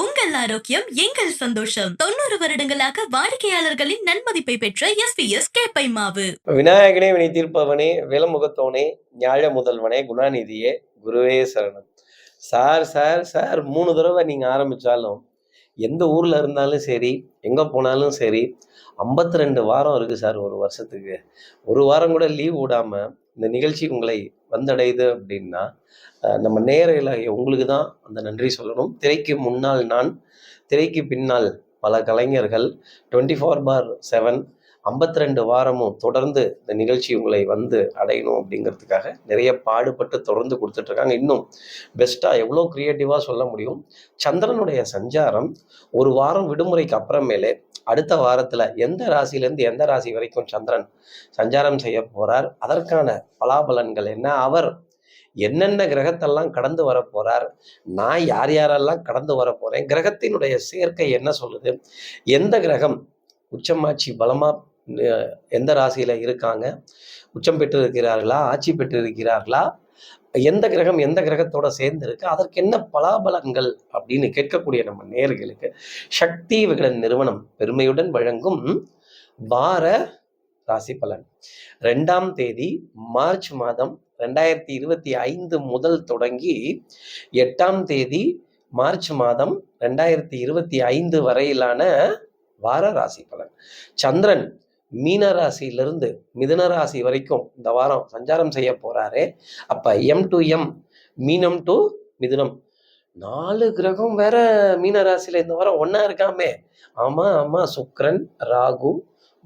உங்கள் ஆரோக்கியம் எங்கள் சந்தோஷம். தொண்ணூறு வருடங்களாக வாடிக்கையாளர்களின் நன்மதிப்பை பெற்ற எஸ் பி எஸ் கேப்பை மாவு விநாயகனே வினை தீர்ப்பவனே விலமுகத்தோனே ஞாழ முதல்வனே குணாநிதியே குருவே சரணம். சார் சார் சார் மூணு தடவை நீங்கள் ஆரம்பித்தாலும் எந்த ஊரில் இருந்தாலும் சரி எங்கே போனாலும் சரி ஐம்பத்தி ரெண்டு வாரம் இருக்குது சார் ஒரு வருஷத்துக்கு. ஒரு வாரம் கூட லீவ் விடாமல் இந்த நிகழ்ச்சி உங்களை வந்தடையுது அப்படின்னா நம்ம நேரையிலாகிய உங்களுக்கு தான் அந்த நன்றி சொல்லணும். திரைக்கு முன்னால் நான் திரைக்கு பின்னால் பல கலைஞர்கள் டுவெண்ட்டி ஃபோர் பார் செவன் ஐம்பத்தி ரெண்டு வாரமும் தொடர்ந்து இந்த நிகழ்ச்சி உங்களை வந்து அடையணும் அப்படிங்கிறதுக்காக நிறைய பாடுபட்டு தொடர்ந்து கொடுத்துட்ருக்காங்க. இன்னும் பெஸ்ட்டாக எவ்வளோ க்ரியேட்டிவாக சொல்ல முடியும்? சந்திரனுடைய சஞ்சாரம் ஒரு வாரம் விடுமுறைக்கு அப்புறமேலே அடுத்த வாரத்தில் எந்த ராசியிலேருந்து எந்த ராசி வரைக்கும் சந்திரன் சஞ்சாரம் செய்ய போகிறார் அதற்கான பலாபலன்கள் என்ன? அவர் என்னென்ன கிரகத்தெல்லாம் கடந்து வர போறார்? நான் யார் யாரெல்லாம் கடந்து வர போறேன்? கிரகத்தினுடைய சேர்க்கை என்ன சொல்லுது? எந்த கிரகம் உச்சமாட்சி பலமா எந்த ராசியில் இருக்காங்க? உச்சம் பெற்று இருக்கிறார்களா ஆட்சி பெற்று இருக்கிறார்களா எந்த கிரகம் எந்த கிரகத்தோட சேர்ந்து இருக்கு அதற்கு என்ன பலாபலங்கள் அப்படின்னு கேட்கக்கூடிய நம்ம நேர்களுக்கு சக்தி விகடன் நிறுவனம் பெருமையுடன் வழங்கும் வார ராசி பலன். ரெண்டாம் தேதி மார்ச் மாதம் ரெண்டாயிரத்தி இருபத்தி ஐந்து முதல் தொடங்கி எட்டாம் தேதி மார்ச் மாதம் ரெண்டாயிரத்தி இருபத்தி ஐந்து வரையிலான வார ராசி பலன். சந்திரன் மீன ராசியிலிருந்து ராசி வரைக்கும் இந்த வாரம் சஞ்சாரம் செய்ய போறாரு. அப்ப எம் டு எம் மீனம் டு மிதுனம். நாலு கிரகம் வேற மீன ராசியில இந்த வாரம் ஒன்னா இருக்காமே. ஆமா ஆமா சுக்ரன் ராகு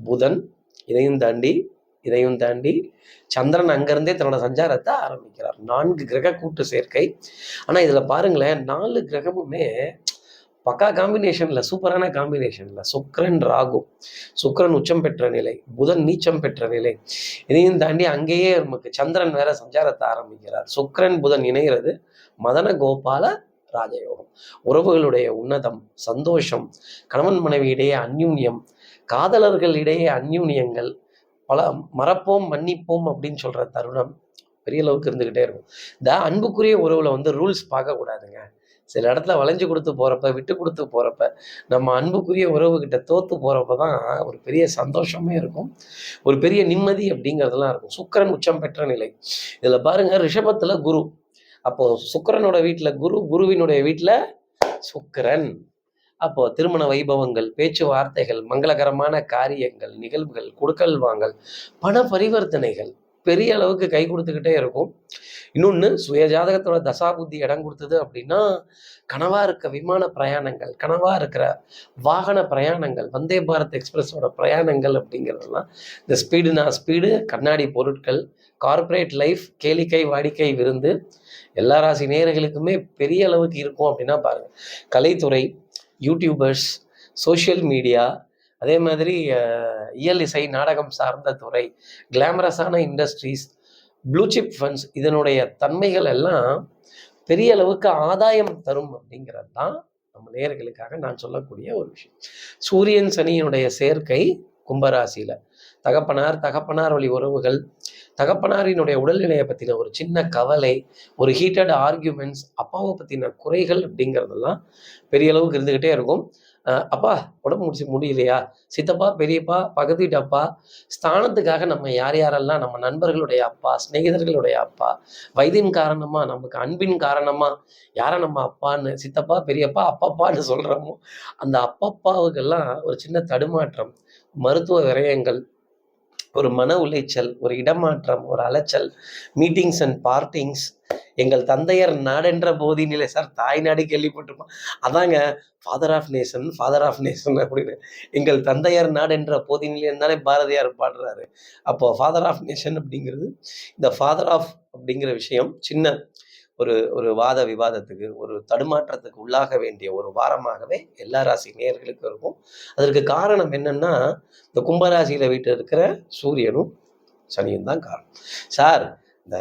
புதன் இதையும் தாண்டி இதையும் தாண்டி சந்திரன் அங்கிருந்தே தன்னோட சஞ்சாரத்தை ஆரம்பிக்கிறார். நான்கு கிரக கூட்டு சேர்க்கை. ஆனா இதுல பாருங்களேன் நாலு கிரகமுமே பக்கா காம்பினேஷனில் சூப்பரான காம்பினேஷனில் சுக்கரன் ராகு. சுக்கிரன் உச்சம் பெற்ற நிலை புதன் நீச்சம் பெற்ற நிலை. இதையும் தாண்டி அங்கேயே நமக்கு சந்திரன் வேற சஞ்சாரத்தை ஆரம்பிக்கிறார். சுக்கரன் புதன் இணைகிறது மதன கோபால ராஜயோகம். உறவுகளுடைய உன்னதம் சந்தோஷம் கணவன் மனைவி இடையே அந்யூன்யம் காதலர்கள் இடையே அந்யூன்யங்கள் பல மறப்போம் மன்னிப்போம் அப்படின்னு சொல்கிற தருணம் பெரிய அளவுக்கு இருந்துக்கிட்டே இருக்கும். இந்த அன்புக்குரிய உறவில் வந்து ரூல்ஸ் பார்க்கக்கூடாதுங்க. சில இடத்துல வளைஞ்சு கொடுத்து போகிறப்ப விட்டு கொடுத்து போகிறப்ப நம்ம அன்புக்குரிய உறவுகிட்ட தோற்று போகிறப்ப தான் ஒரு பெரிய சந்தோஷமே இருக்கும். ஒரு பெரிய நிம்மதி அப்படிங்கிறதுலாம் இருக்கும். சுக்கரன் உச்சம் பெற்ற நிலை. இதில் பாருங்கள் ரிஷபத்தில் குரு. அப்போ சுக்கிரனோட வீட்டில் குரு குருவினுடைய வீட்டில் சுக்கரன். அப்போ திருமண வைபவங்கள் பேச்சுவார்த்தைகள் மங்களகரமான காரியங்கள் நிகழ்வுகள் கொடுக்கல் வாங்கல் பண பரிவர்த்தனைகள் பெரிய அளவுக்கு கை கொடுத்துக்கிட்டே இருக்கும். இன்னொன்று சுயஜாதகத்தோட தசா தசாபுத்தி இடம் கொடுத்தது அப்படின்னா கனவாக இருக்க விமான பிரயாணங்கள் கனவாக இருக்கிற வாகன பிரயாணங்கள் வந்தே பாரத் எக்ஸ்பிரஸோட பிரயாணங்கள் அப்படிங்கிறதெல்லாம் இந்த ஸ்பீடுனா ஸ்பீடு கண்ணாடி பொருட்கள் கார்ப்பரேட் லைஃப் கேளிக்கை வாடிக்கை விருந்து எல்லா ராசி நேர்களுக்குமே பெரிய அளவுக்கு இருக்கும் அப்படின்னா பாருங்கள் கலைத்துறை யூடியூபர்ஸ் சோஷியல் மீடியா அதே மாதிரி இயல் இசை நாடகம் சார்ந்த துறை கிளாமரஸான இண்டஸ்ட்ரீஸ் ப்ளூசிப் ஃபண்ட்ஸ் இதனுடைய தன்மைகள் எல்லாம் பெரிய அளவுக்கு ஆதாயம் தரும் அப்படிங்கிறது தான் நம்ம நேர்களுக்காக நான் சொல்லக்கூடிய ஒரு விஷயம். சூரியன் சனியினுடைய சேர்க்கை கும்பராசியில். தகப்பனார் தகப்பனார் வழி உறவுகள் தகப்பனாரினுடைய உடல்நிலையை பற்றின ஒரு சின்ன கவலை ஒரு ஹீட்டட் ஆர்கியூமெண்ட்ஸ் அப்பாவை பற்றின குறைகள் அப்படிங்கிறதெல்லாம் பெரிய அளவுக்கு இருந்துக்கிட்டே இருக்கும். அப்பா உடம்பு முடிச்சு முடியலையா? சித்தப்பா பெரியப்பா பகுதி வீட்டு அப்பா ஸ்தானத்துக்காக நம்ம யார் யாரெல்லாம் நம்ம நண்பர்களுடைய அப்பா சிநேகிதர்களுடைய அப்பா வயதின் காரணமா நமக்கு அன்பின் காரணமா யாரை நம்ம அப்பான்னு சித்தப்பா பெரியப்பா அப்பப்பான்னு சொல்கிறோமோ அந்த அப்பப்பாவுக்கெல்லாம் ஒரு சின்ன தடுமாற்றம் மருத்துவ விரயங்கள் ஒரு மன உளைச்சல் ஒரு இடமாற்றம் ஒரு அலைச்சல் மீட்டிங்ஸ் அண்ட் பார்ட்டிங்ஸ் எங்கள் தந்தையர் நாடென்ற போதினிலே சார் தாய் நாடு கேள்விப்பட்டிருப்போம். அதாங்க father of nation father of nation அப்படின்னு. எங்கள் தந்தையர் நாடென்ற போதினிலே தானே பாரதியார் பாடுறாரு. அப்போ ஃபாதர் ஆஃப் நேஷன் அப்படிங்கிறது இந்த ஃபாதர் ஆஃப் அப்படிங்கிற விஷயம் சின்ன ஒரு ஒரு வாத விவாதத்துக்கு ஒரு தடுமாற்றத்துக்கு உள்ளாக வேண்டிய ஒரு வாரமாகவே எல்லா ராசி நேர்களுக்கும் இருக்கும். அதற்கு காரணம் என்னன்னா இந்த கும்பராசியில வீட்டு இருக்கிற சூரியனும் சனியும் தான் காரணம். சார் இந்த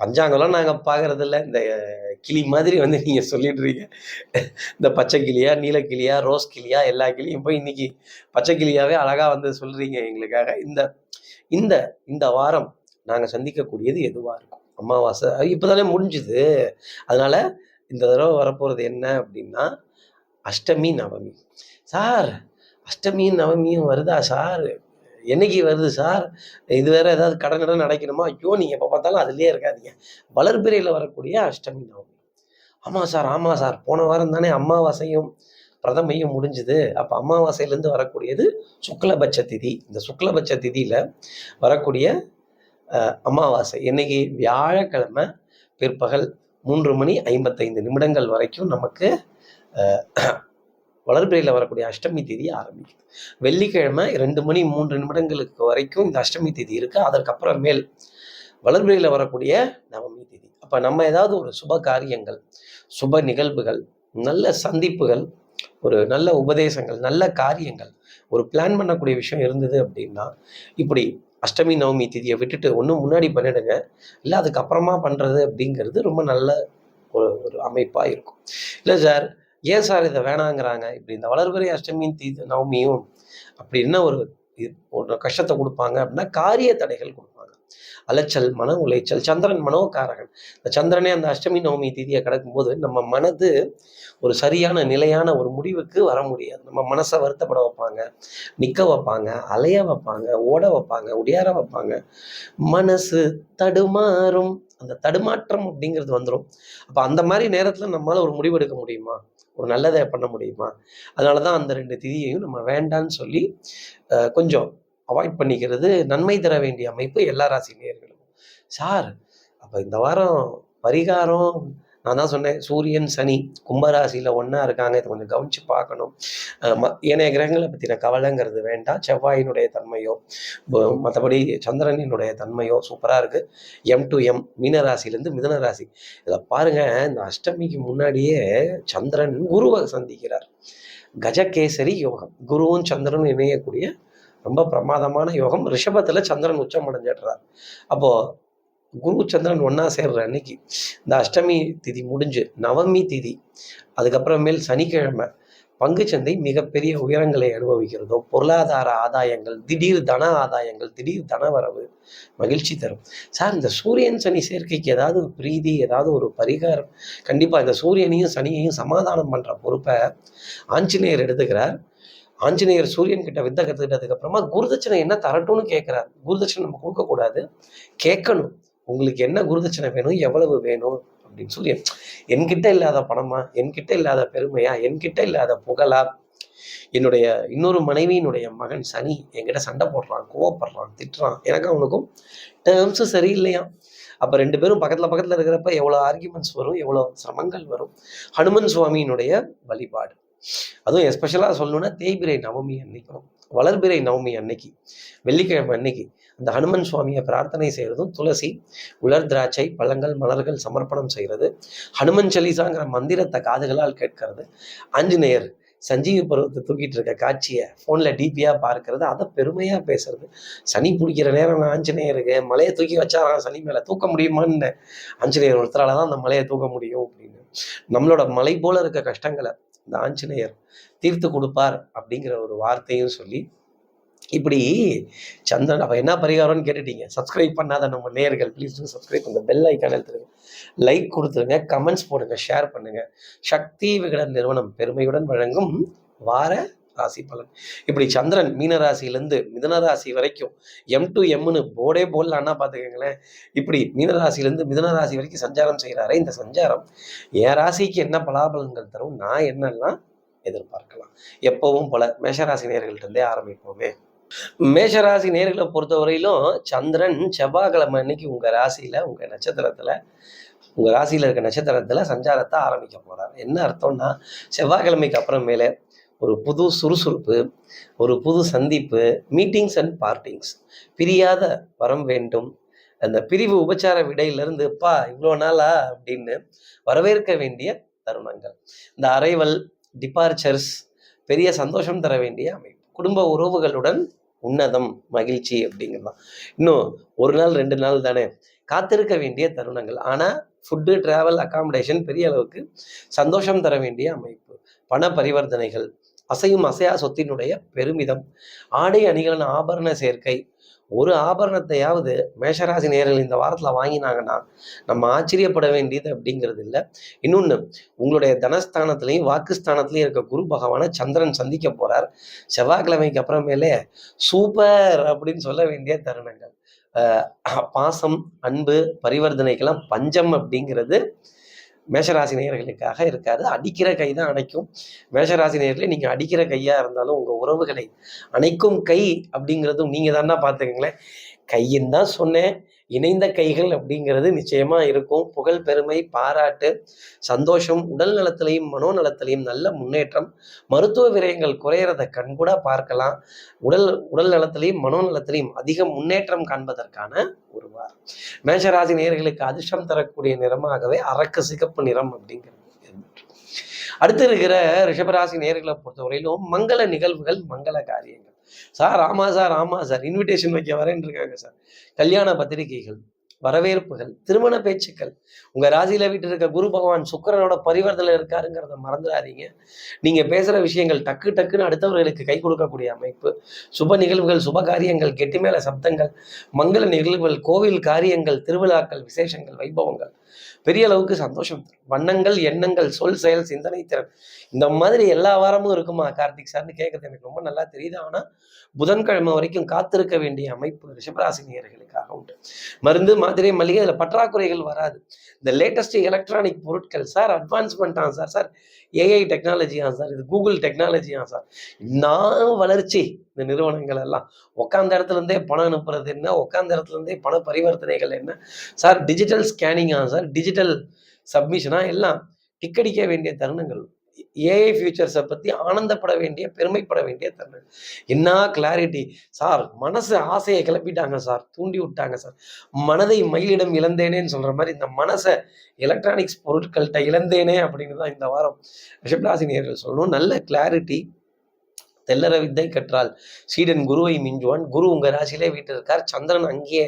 பஞ்சாங்கம்லாம் நாங்கள் பார்க்கறது இந்த கிளி மாதிரி வந்து நீங்கள் சொல்லிடுறீங்க இந்த பச்சை கிளியா நீல கிளியா ரோஸ் கிளியா எல்லா கிளியும் போய் இன்னைக்கு பச்சை கிளியாவே அழகாக வந்து சொல்கிறீங்க எங்களுக்காக. இந்த இந்த இந்த வாரம் நாங்கள் சந்திக்கக்கூடியது எதுவாக இருக்கும்? அமாவாசை இப்போதானே முடிஞ்சுது. அதனால இந்த தடவை வரப்போகிறது என்ன அப்படின்னா அஷ்டமி நவமி. சார் அஷ்டமி நவமியும் வருதா சார்? என்னைக்கு வருது சார்? இது வேற ஏதாவது கடன் கடன் நடக்கணுமா? ஐயோ நீங்கள் எப்போ பார்த்தாலும் அதுலேயே இருக்காதீங்க. வளர்பிறையில் வரக்கூடிய அஷ்டமி நவமி. ஆமாம் சார் ஆமாம் சார். போன வாரம் தானே அமாவாசையும் பிரதமையும் முடிஞ்சுது. அப்போ அமாவாசையிலேருந்து வரக்கூடியது சுக்லபட்ச திதி. இந்த சுக்லபட்ச திதியில் வரக்கூடிய அமாவாசை. இன்னைக்கு வியாழக்கிழமை பிற்பகல் மூன்று மணி ஐம்பத்தைந்து நிமிடங்கள் வரைக்கும் நமக்கு அஹ், வளர்பிறையில் வரக்கூடிய அஷ்டமி தேதி ஆரம்பிக்குது. வெள்ளிக்கிழமை ரெண்டு மணி மூன்று நிமிடங்களுக்கு வரைக்கும் இந்த அஷ்டமி தேதி இருக்குது அதற்கப்புறம் மேல் வளர்பிறையில் வரக்கூடிய நவமி தேதி. அப்போ நம்ம ஏதாவது ஒரு சுப காரியங்கள் சுப நிகழ்வுகள் நல்ல சந்திப்புகள் ஒரு நல்ல உபதேசங்கள் நல்ல காரியங்கள் ஒரு பிளான் பண்ணக்கூடிய விஷயம் இருந்தது அப்படின்னா இப்படி அஷ்டமி நவமி திதியை விட்டுட்டு ஒன்று முன்னாடி பண்ணிடுங்க. இல்லை அதுக்கப்புறமா பண்ணுறது அப்படிங்கிறது ரொம்ப நல்ல ஒரு ஒரு அமைப்பாக இருக்கும். இல்லை சார் ஏன் சார் இதை வேணாங்கிறாங்க? இப்படி இந்த வளர்பிறை அஷ்டமியும் தீ நவமியும் அப்படி என்ன ஒரு இது- ஒரு கஷ்டத்தை கொடுப்பாங்க அப்படின்னா காரிய தடைகள் கொடுப்பாங்க. அலைச்சல் மன உளைச்சல் சந்திரன் மனோகாரகன். இந்த சந்திரனே அந்த அஷ்டமி நவமி திதியை கிடக்கும்போது நம்ம மனது ஒரு சரியான நிலையான ஒரு முடிவுக்கு வர முடியாது. நம்ம மனசை வருத்தப்பட வைப்பாங்க நிற்க வைப்பாங்க அலைய வைப்பாங்க ஓட வைப்பாங்க உடையார வைப்பாங்க. மனசு தடுமாறும். அந்த தடுமாற்றம் அப்படிங்கிறது வந்துடும் அப்போ அந்த மாதிரி நேரத்தில் நம்மளால ஒரு முடிவு எடுக்க முடியுமா? ஒரு நல்லதை பண்ண முடியுமா? அதனால தான் அந்த ரெண்டு திதியையும் நம்ம வேண்டான்னு சொல்லி அஹ், கொஞ்சம் அவாய்ட் பண்ணிக்கிறது நன்மை தர வேண்டிய அமைப்பு எல்லா ராசி நேர்களும் சார் அப்போ இந்த வாரம் பரிகாரம் நான் தான் சொன்னேன் சூரியன் சனி கும்பராசியில் ஒன்றா இருக்காங்க. இதை கொஞ்சம் கவனித்து பார்க்கணும். ம- ஏனைய கிரகங்களை பற்றின கவலைங்கிறது வேண்டாம். செவ்வாயினுடைய தன்மையோ மற்றபடி சந்திரனினுடைய தன்மையோ சூப்பராக இருக்குது எம் டு எம் மீனராசிலேருந்து மிதன ராசி இதில் பாருங்கள் இந்த அஷ்டமிக்கு முன்னாடியே சந்திரன் குருவை சந்திக்கிறார். கஜகேசரி யோகம். குருவும் சந்திரனும் இணையக்கூடிய ரொம்ப பிரமாதமான யோகம். ரிஷபத்தில் சந்திரன் உச்சம் அடைஞ்சிடுறார். அப்போது குரு சந்திரன் ஒன்றா சேர்ற அன்னைக்கு இந்த அஷ்டமி திதி முடிஞ்சு நவமி திதி அதுக்கப்புறமேல் சனிக்கிழமை பங்குச்சந்தை மிகப்பெரிய உயரங்களை அனுபவிக்கிறதோ. பொருளாதார ஆதாயங்கள் திடீர் தன ஆதாயங்கள் திடீர் தன வரவு மகிழ்ச்சி தரும். சார் இந்த சூரியன் சனி சேர்க்கைக்கு ஏதாவது பிரீதி ஏதாவது ஒரு பரிகாரம்? கண்டிப்பாக இந்த சூரியனையும் சனியையும் சமாதானம் பண்ணுற பொறுப்பை ஆஞ்சநேயர் எடுத்துக்கிறார். ஆஞ்சநேயர் சூரியன் கிட்ட வித்தை கற்றுக்கிட்டதுக்கு அப்புறமா குருதட்சணை என்ன தரட்டும்னு கேட்குறாரு குருதட்சணை நம்ம கொடுக்கக்கூடாது கேட்கணும். உங்களுக்கு என்ன குருதட்சணை வேணும்? எவ்வளவு வேணும்? அப்படின்னு சூரியன் என்கிட்ட இல்லாத பணமா? என்கிட்ட இல்லாத பெருமையா? என்கிட்ட இல்லாத புகழா? என்னுடைய இன்னொரு மனைவியினுடைய மகன் சனி என்கிட்ட சண்டை போடுறான் கோவப்படுறான் திட்டுறான். எனக்கு அவனுக்கும் டேர்ம்ஸு சரியில்லையா? அப்போ ரெண்டு பேரும் பக்கத்தில் பக்கத்தில் இருக்கிறப்ப எவ்வளோ ஆர்கியூமெண்ட்ஸ் வரும் எவ்வளோ சிரமங்கள் வரும்? ஹனுமன் சுவாமியினுடைய வழிபாடு. அதுவும் எஸ்பெஷலாக சொல்லணும்னா தேய்பிரை நவமி அன்னைக்கும் வளர்பிறை நவமி அன்னைக்கு. வெள்ளிக்கிழமை அன்னைக்கு. அந்த ஹனுமன் சுவாமியை பிரார்த்தனை செய்கிறதும் துளசி உலர் திராட்சை பழங்கள் மலர்கள் சமர்ப்பணம் செய்கிறது ஹனுமன் சலீசாங்கிற மந்திரத்தை காதுகளால் கேட்கறது. ஆஞ்சநேயர் சஞ்சீவி பருவத்தை தூக்கிட்டு இருக்க காட்சியை ஃபோனில் டிபியாக பார்க்கறது. அதை பெருமையாக பேசுறது. சனி பிடிக்கிற நேரம் ஆஞ்சநேயருக்கு மலையை தூக்கி வச்சாராம் சனி மேலே தூக்க முடியுமான்னு. ஆஞ்சநேயர் ஒருத்தரால் தான் அந்த மலையை தூக்க முடியும் அப்படின்னு. நம்மளோட மலை போல இருக்க கஷ்டங்களை இந்த ஆஞ்சநேயர் தீர்த்து கொடுப்பார் அப்படிங்கிற ஒரு வார்த்தையும் சொல்லி இப்படி சந்திரன் அப்போ என்ன பரிகாரம்னு கேட்டுட்டீங்க? சப்ஸ்கிரைப் பண்ணாத நம்ம நேயர்கள் ப்ளீஸ் சப்ஸ்கிரைப் பண்ணுங்க பெல் ஐக்கான் எடுத்துருங்க. லைக் கொடுத்துருங்க கமெண்ட்ஸ் போடுங்க ஷேர் பண்ணுங்க. சக்தி விகடன் நிறுவனம் பெருமையுடன் வழங்கும் வார ராசி பலன். இப்படி சந்திரன் மீன ராசியிலேருந்து மிதன ராசி வரைக்கும் எம் டு எம்னு போர்டே போடலான்னா பார்த்துக்கங்களேன். இப்படி மீன ராசியிலேருந்து மிதன ராசி வரைக்கும் சஞ்சாரம் செய்கிறாரே இந்த சஞ்சாரம். என் ராசிக்கு என்ன பலாபலன்கள் தரும் நான் என்னெல்லாம் எதிர்பார்க்கலாம்? எப்பவும் போல மேஷராசி நேர்கள்ட்டே இருந்தே ஆரம்பிப்போமே. மேஷராசி நேர்களை பொறுத்தவரையிலும் சந்திரன் செவ்வாய்க்கிழமை அன்னைக்கு உங்க ராசியில உங்க நட்சத்திரத்துல உங்க ராசியில இருக்க நட்சத்திரத்துல சஞ்சாரத்தை ஆரம்பிக்க போறார். என்ன அர்த்தம்னா செவ்வாய்க்கிழமைக்கு அப்புறமேலே ஒரு புது சுறுசுறுப்பு ஒரு புது சந்திப்பு மீட்டிங்ஸ் அண்ட் பார்ட்டிங்ஸ் பிரியாத வரம் வேண்டும். அந்த பிரிவு உபச்சார விடையிலிருந்து பா இவ்வளோ நாளா? அப்படின்னு வரவேற்க வேண்டிய தருணங்கள். இந்த அரைவல் டிபார்ச்சர்ஸ் பெரிய சந்தோஷம் தர வேண்டிய அமைப்பு. குடும்ப உறவுகளுடன் உன்னதம் மகிழ்ச்சி அப்படிங்கலாம் இன்னும் ஒரு நாள் ரெண்டு நாள் தானே. காத்திருக்க வேண்டிய தருணங்கள். ஆனால் ஃபுட்டு ட்ராவல் அகாமடேஷன் பெரிய அளவுக்கு சந்தோஷம் தர வேண்டிய அமைப்பு. பண பரிவர்த்தனைகள் அசையும் அசையா சொத்தினுடைய பெருமிதம். ஆடை அணிகளின் ஆபரண சேர்க்கை. ஒரு ஆபரணத்தையாவது மேஷராசி நேர்கள் இந்த வாரத்தில் வாங்கினாங்கன்னா நம்ம ஆச்சரியப்பட வேண்டியது அப்படிங்கிறது இல்லை. இன்னொன்று உங்களுடைய தனஸ்தானத்திலையும் வாக்குஸ்தானத்திலையும் இருக்க குரு பகவானை சந்திரன் சந்திக்க போகிறார் செவ்வாய்க்கிழமைக்கு அப்புறமேலே சூப்பர் அப்படின்னு சொல்ல வேண்டிய தருணங்கள். பாசம் அன்பு பரிவர்த்தனைக்கெல்லாம் பஞ்சம் அப்படிங்கிறது மேஷராசி நேயர்களுக்காக இருக்காது. அடிக்கிற கை தான் அணைக்கும். மேஷராசி நேயர்களே நீங்கள் அடிக்கிற கையாக இருந்தாலும் உங்கள் உறவுகளை அணைக்கும் கை அப்படிங்கிறதும் நீங்கள் தான் பார்த்துக்கங்களேன். கையின் தான் சொன்னேன். இணைந்த கைகள் அப்படிங்கிறது நிச்சயமா இருக்கும். புகழ் பெருமை பாராட்டு சந்தோஷம் உடல் நலத்திலையும் மனோநலத்திலையும் நல்ல முன்னேற்றம். மருத்துவ விரயங்கள் குறையிறத கண்கூட பார்க்கலாம். உடல் உடல் நலத்திலையும் மனோநலத்திலையும் அதிக முன்னேற்றம் காண்பதற்கான ஒரு வாரம் மேஷராசி நேயர்களுக்கு அதிர்ஷ்டம் தரக்கூடிய நிறமாகவே அரக்கு சிகப்பு நிறம் அப்படிங்கிறது அடுத்து இருக்கிற ரிஷபராசி நேர்களை பொறுத்தவரையிலும் மங்கள நிகழ்வுகள் மங்கள காரியங்கள். சார் ஆமா சார் ஆமா சார். இன்விடேஷன் வைக்க வரேன்னு இருக்காங்க சார். கல்யாண பத்திரிகைகள் வரவேற்புகள் திருமண பேச்சுக்கள். உங்க ராசியில வீட்டு இருக்க குரு பகவான் சுக்கிரனோட பரிவர்த்தனை இருக்காருங்கிறத மறந்துடாதீங்க. நீங்க பேசுற விஷயங்கள் டக்கு டக்குன்னு அடுத்தவர்களுக்கு கை கொடுக்கக்கூடிய அமைப்பு. சுப நிகழ்வுகள் சுப காரியங்கள் கெட்டி மேல சப்தங்கள் மங்கள நிகழ்வுகள் கோவில் காரியங்கள் திருவிழாக்கள் விசேஷங்கள் வைபவங்கள். பெரிய அளவுக்கு சந்தோஷம் தரும். வண்ணங்கள் எண்ணங்கள் சொல் செயல் சிந்தனை திறன். இந்த மாதிரி எல்லா வாரமும் இருக்குமா? கார்த்திக் சார்னு கேட்கறது எனக்கு ரொம்ப நல்லா தெரியுது. ஆனா புதன்கிழமை வரைக்கும் காத்திருக்க வேண்டிய அமைப்பு ரிஷபராசி உண்டு. மருந்து மாத்திரை மளிகை அதில் பற்றாக்குறைகள் வராது. இந்த லேட்டஸ்ட் எலக்ட்ரானிக் பொருட்கள் சார் அட்வான்ஸ் பண்ணிட்டான் சார் சார் ஏஐ டெக்னாலஜியா சார் இது கூகுள் டெக்னாலஜியா சார் நான் வளர்ச்சி இந்த நிறுவனங்கள் எல்லாம். உட்காந்த இடத்துலேருந்தே பணம் அனுப்புறது என்ன? உட்காந்த இடத்துல இருந்தே பண பரிவர்த்தனைகள் என்ன? சார் டிஜிட்டல் ஸ்கேனிங்கா சார் டிஜிட்டல் சப்மிஷனா எல்லாம் டிக்கடிக்க வேண்டிய தருணங்கள். ஏஐ ஃபியூச்சர்ஸை பற்றி ஆனந்தப்பட வேண்டிய பெருமைப்பட வேண்டிய தருணம் என்ன கிளாரிட்டி சார் மனசு ஆசையை கிளப்பிட்டாங்க சார். தூண்டி விட்டாங்க சார். மனதை மயிலிடம் இழந்தேனேன்னு சொல்கிற மாதிரி இந்த மனசை எலக்ட்ரானிக்ஸ் பொருட்கள்கிட்ட இழந்தேனே அப்படின்னு தான் இந்த வாரம் ரிஷப்ராசினியர்கள் நேர்கள் சொல்லணும். நல்ல கிளாரிட்டி தெல்லற வித்தை கற்றால் சீடன் குருவை மிஞ்சுவான். குரு உங்க ராசியிலே வீட்டில் இருக்கார் சந்திரன் அங்கேயே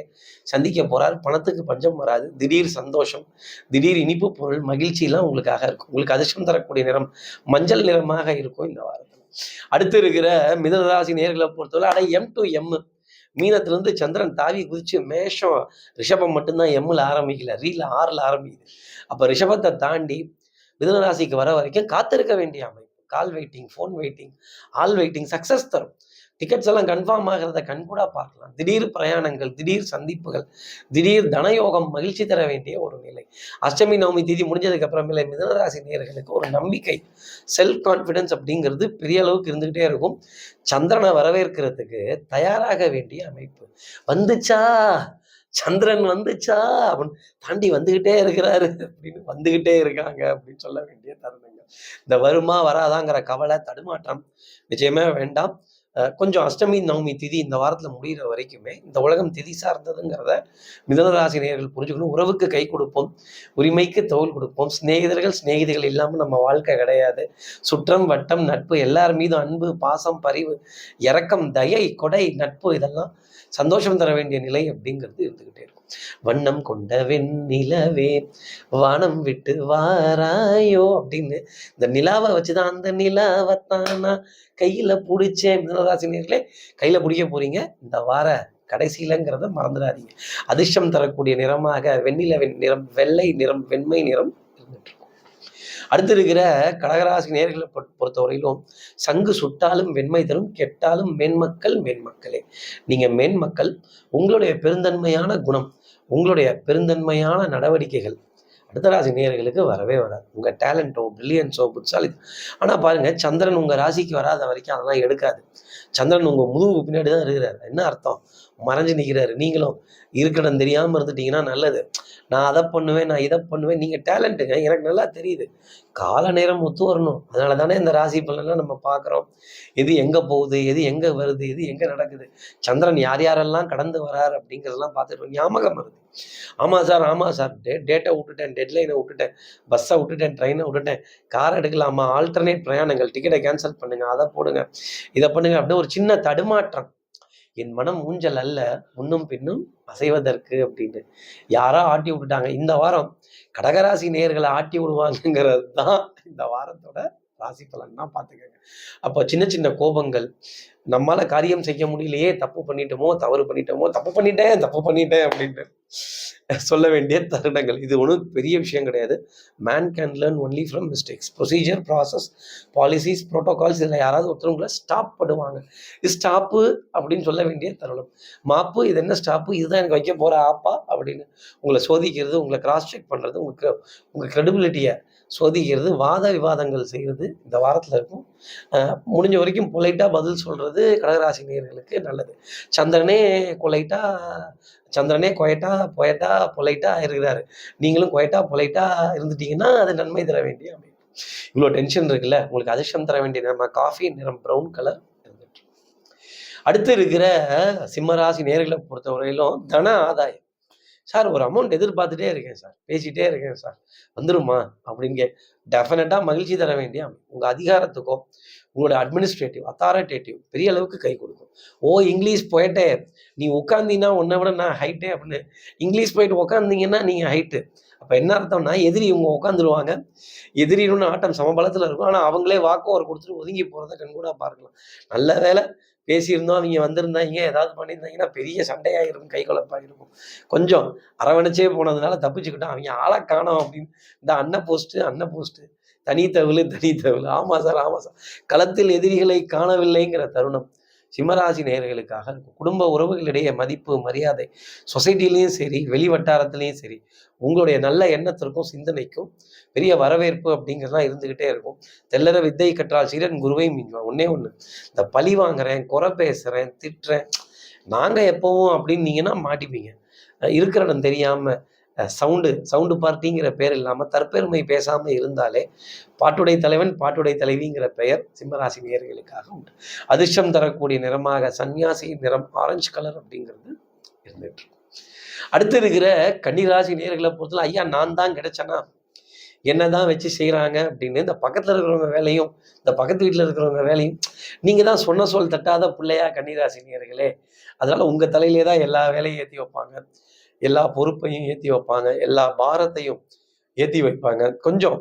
சந்திக்க போறார். பணத்துக்கு பஞ்சம் வராது. திடீர் சந்தோஷம் திடீர் இனிப்பு பொருள் மகிழ்ச்சியெல்லாம் உங்களுக்காக இருக்கும். உங்களுக்கு அதிர்ஷ்டம் தரக்கூடிய நிறம் மஞ்சள் நிறமாக இருக்கும் இந்த வாரத்தில். அடுத்து இருக்கிற மிதனராசி நேர்களை பொறுத்தவரை அட எம் டு எம் மீனத்திலிருந்து சந்திரன் தாவி குதிச்சு மேஷம் ரிஷபம் மட்டும்தான் எம்மில் ஆரம்பிக்கல. ரீல ஆறில் ஆரம்பிக்குது. அப்போ ரிஷபத்தை தாண்டி மிதனராசிக்கு வர வரைக்கும் காத்திருக்க வேண்டிய அமைப்பு. Call waiting phone waiting all waiting success தரும். டிக்கெட்ஸ் எல்லாம் கன்ஃபார்ம் ஆகிறத கண்கூடாக பார்க்கலாம். திடீர் பிரயாணங்கள் திடீர் சந்திப்புகள் திடீர் தனயோகம் மகிழ்ச்சி தர வேண்டிய ஒரு நிலை. அஷ்டமி நவமி தேதி முடிஞ்சதுக்கு அப்புறமேல மிதனராசி நேர்களுக்கு ஒரு நம்பிக்கை செல்ஃப் கான்ஃபிடன்ஸ் அப்படிங்கிறது பெரிய அளவுக்கு இருந்துகிட்டே இருக்கும். சந்திரனை வரவேற்கிறதுக்கு தயாராக வேண்டிய அமைப்பு. வந்துச்சா? சந்திரன் வந்துச்சா? அப்படின்னு தாண்டி வந்துகிட்டே இருக்கிறாரு. அப்படின்னு வந்துகிட்டே இருக்காங்க அப்படின்னு சொல்ல வேண்டிய தருணங்கள். இந்த வருமா வராதாங்கிற கவலை தடுமாற்றம் நிச்சயமே வேண்டாம். கொஞ்சம் அஷ்டமி நவமி திதி இந்த வாரத்தில் முடிகிற வரைக்குமே இந்த உலகம் திதி சார்ந்ததுங்கிறத மிதனராசி நேயர்கள் புரிஞ்சுக்கணும். உறவுக்கு கை கொடுப்போம் உரிமைக்கு தோல் கொடுப்போம். சிநேகிதர்கள் சிநேகிதிகள் இல்லாமல் நம்ம வாழ்க்கை கிடையாது. சுற்றம் வட்டம் நட்பு எல்லார் மீதும் அன்பு பாசம் பரிவு இரக்கம் தயை கொடை நட்பு இதெல்லாம் சந்தோஷம் தர வேண்டிய நிலை அப்படிங்கிறது இருந்துக்கிட்டே இருக்கும் வண்ணம் கொண்ட வெண்ணிலவே வானம் விட்டு வாராயோ அப்படின்னு இந்த நிலாவை வச்சுதான் அந்த நிலாவைத்தான் கையில பிடிச்சேன் மிதனராசினியர்களே கையில பிடிக்க போறீங்க. இந்த வார கடைசியிலங்கிறத மறந்துடாதீங்க. அதிர்ஷ்டம் தரக்கூடிய நிறமாக வெண்ணிலவின் நிறம் வெள்ளை நிறம் வெண்மை நிறம் அடுத்து இருக்கிற கடகராசி நேர்களை பொறுத்தவரையிலும் சங்கு சுட்டாலும் வெண்மை தரும் கெட்டாலும் மேன்மக்கள் மேன்மக்களே நீங்க மேன்மக்கள் உங்களுடைய பெருந்தன்மையான குணம் உங்களுடைய பெருந்தன்மையான நடவடிக்கைகள் அடுத்த ராசி நேயர்களுக்கு வரவே வராது. உங்க டேலண்டோ பிரில்லியன்ஸோ புட்சாலி ஆனா பாருங்க சந்திரன் உங்க ராசிக்கு வராத வரைக்கும் அதெல்லாம் எடுக்காது. சந்திரன் உங்க முதுகு பின்னாடி தான் இருக்கிறாரு. என்ன அர்த்தம்? மறைஞ்சு நிற்கிறாரு நீங்களும் இருக்கணும் தெரியாமல் இருந்துட்டீங்கன்னா நல்லது. நான் அதை பண்ணுவேன் நான் இதை பண்ணுவேன். நீங்கள் டேலண்ட்டுங்க. எனக்கு நல்லா தெரியுது. கால நேரம் ஒத்து வரணும். அதனால தானே இந்த ராசி பலன்லாம் நம்ம பார்க்குறோம். எது எங்கே போகுது எது எங்கே வருது எது எங்கே நடக்குது? சந்திரன் யார் யாரெல்லாம் கடந்து வரார் அப்படிங்கிறதெல்லாம் பார்த்துட்டு ஞாபகம் வருது. ஆமாம் சார் ஆமாம் சார். டே டேட்டை விட்டுட்டேன் டெட்லைனை விட்டுட்டேன் பஸ்ஸை விட்டுட்டேன் ட்ரெயினை விட்டுட்டேன். கார் எடுக்கலாமா? ஆல்டர்னேட் பிரயாணங்கள். டிக்கெட்டை கேன்சல் பண்ணுங்கள் அதை போடுங்க. இதை பண்ணுங்க அப்படின்னு ஒரு சின்ன தடுமாற்றம். என் மனம் ஊஞ்சல் அல்ல முன்னும் பின்னும் அசைவதற்கு அப்படின்னு யாரோ ஆட்டி விட்டுட்டாங்க. இந்த வாரம் கடகராசி நேர்களை ஆட்டி விடுவாங்கங்கிறது தான் இந்த வாரத்தோட ராசி பலன்னா பார்த்துக்கோங்க. அப்போ சின்ன சின்ன கோபங்கள் நம்மளால காரியம் செய்ய முடியலையே தப்பு பண்ணிட்டோமோ தவறு பண்ணிட்டோமோ தப்பு பண்ணிட்டேன் தப்பு பண்ணிட்டேன் அப்படின்ட்டு. சொல்ல வேண்டிய தருணங்கள். இது ஒன்றும் பெரிய விஷயம் கிடையாது. Man can learn only from mistakes procedure process policies protocols இதில் யாராவது ஒருத்தவங்களை ஸ்டாப் பண்ணுவாங்க. இது ஸ்டாப்பு அப்படின்னு சொல்ல வேண்டிய தருணம். மாப்பு இது என்ன ஸ்டாப்பு இதுதான் எனக்கு வைக்க போகிற ஆப்பா அப்படின்னு உங்களை சோதிக்கிறது உங்களை கிராஸ் செக் பண்ணுறது உங்களுக்கு உங்கள் க்ரெடிபிலிட்டியை சோதிக்கிறது வாத விவாதங்கள் செய்கிறது இந்த வாரத்தில் இருக்கும். முடிஞ்ச வரைக்கும் பொலைட்டாக பதில் சொல்கிறது கடகராசி நேர்களுக்கு நல்லது. சந்திரனே கொலைட்டாக சந்திரனே கொயட்டா பொயட்டா பொலைட்டா இருக்கிறாரு. நீங்களும் கொயட்டா பொலைட்டா இருந்துட்டீங்கன்னா அது நன்மை தர வேண்டிய அமைப்பு. இவ்வளோ டென்ஷன் இருக்குல்ல? உங்களுக்கு அதிர்ஷ்டம் தர வேண்டிய நிறம் காஃபி நிறம் ப்ரௌன் கலர் அடுத்து இருக்கிற சிம்மராசி நேர்களை பொறுத்தவரையிலும் தன ஆதாயம். சார் ஒரு அமௌண்ட் எதிர்பார்த்துட்டே இருக்கேன் சார். பேசிட்டே இருக்கேன் சார். வந்துருமா? அப்படின்னு கே டெஃபினட்டாக மகிழ்ச்சி தர வேண்டிய உங்கள் உங்க அதிகாரத்துக்கோ உங்களோட அட்மினிஸ்ட்ரேட்டிவ் அத்தாரிட்டேட்டிவ் பெரிய அளவுக்கு கை கொடுக்கும். ஓ இங்கிலீஷ் போயிட்டே நீ உட்காந்தீங்கன்னா உன்னை விட நான் ஹைட்டே அப்படின்னு. இங்கிலீஷ் போயிட்டு உட்காந்தீங்கன்னா நீங்கள் ஹைட்டு அப்போ என்ன அர்த்தம்னா எதிரி இவங்க உட்காந்துருவாங்க எதிரின்னு ஆட்டம் சமபலத்தில் இருக்கும். ஆனால் அவங்களே வாக்கு ஒரு கொடுத்துட்டு ஒதுங்கி போகிறத கண்கூடா பார்க்கலாம். நல்ல வேலை பேசியிருந்தோம் அவங்க வந்திருந்தாங்க ஏதாவது பண்ணியிருந்தாங்கன்னா பெரிய சண்டையாக இருக்கும் கைகலப்பாக இருக்கும் கொஞ்சம் அரவணைச்சே போனதுனால தப்பிச்சுக்கிட்டோம். அவங்க ஆளை காணோம் அப்படின்னு. இந்த அன்ன போஸ்ட்டு அன்ன போஸ்ட்டு தனி தவிழு தனி தவிழு ஆமாம் சார் ஆமாம் சார். களத்தில் எதிரிகளை காணவில்லைங்கிற தருணம் சிம்மராசி நேயர்களுக்காக இருக்கும். குடும்ப உறவுகளிடையே மதிப்பு மரியாதை சொசைட்டிலையும் சரி வெளி வட்டாரத்துலேயும் சரி உங்களுடைய நல்ல எண்ணத்திற்கும் சிந்தனைக்கும் பெரிய வரவேற்பு அப்படிங்கிறதுலாம் இருந்துக்கிட்டே இருக்கும். தெல்லற வித்தை கற்றால் சீரன் குருவை மிஞ்சுவான். ஒன்னே ஒன்று இந்த பழி வாங்குறேன் குறை பேசுகிறேன் திட்டுறேன். நாங்கள் எப்போவும் அப்படின்னீங்கன்னா மாட்டிப்பீங்க. இருக்கிற இடம் தெரியாமல் சவுண்டு சவுண்டு பார்ட்டிங்கிற பேர் இல்லாமல் தற்பெருமை பேசாமல் இருந்தாலே பாட்டுடை தலைவன் பாட்டுடை தலைவிங்கிற பெயர் சிம்மராசி நேர்களுக்காக உண்டு. அதிர்ஷ்டம் தரக்கூடிய நிறமாக சன்னியாசி நிறம் ஆரஞ்சு கலர் அப்படிங்கிறது இருந்துட்டு அடுத்து இருக்கிற கன்னிராசி நேர்களை பொறுத்தல ஐயா நான் தான் கிடைச்சனா? என்னதான் வச்சு செய்கிறாங்க அப்படின்னு இந்த பக்கத்தில் இருக்கிறவங்க வேலையும் இந்த பக்கத்து வீட்டில் இருக்கிறவங்க வேலையும் நீங்கள் தான் சொன்ன சொல் தட்டாத பிள்ளையா கன்னிராசி நேர்களே அதனால உங்கள் தலையிலே தான் எல்லா வேலையும் ஏற்றி வைப்பாங்க. எல்லா பொறுப்பையும் ஏற்றி வைப்பாங்க எல்லா பாரத்தையும் ஏற்றி வைப்பாங்க. கொஞ்சம்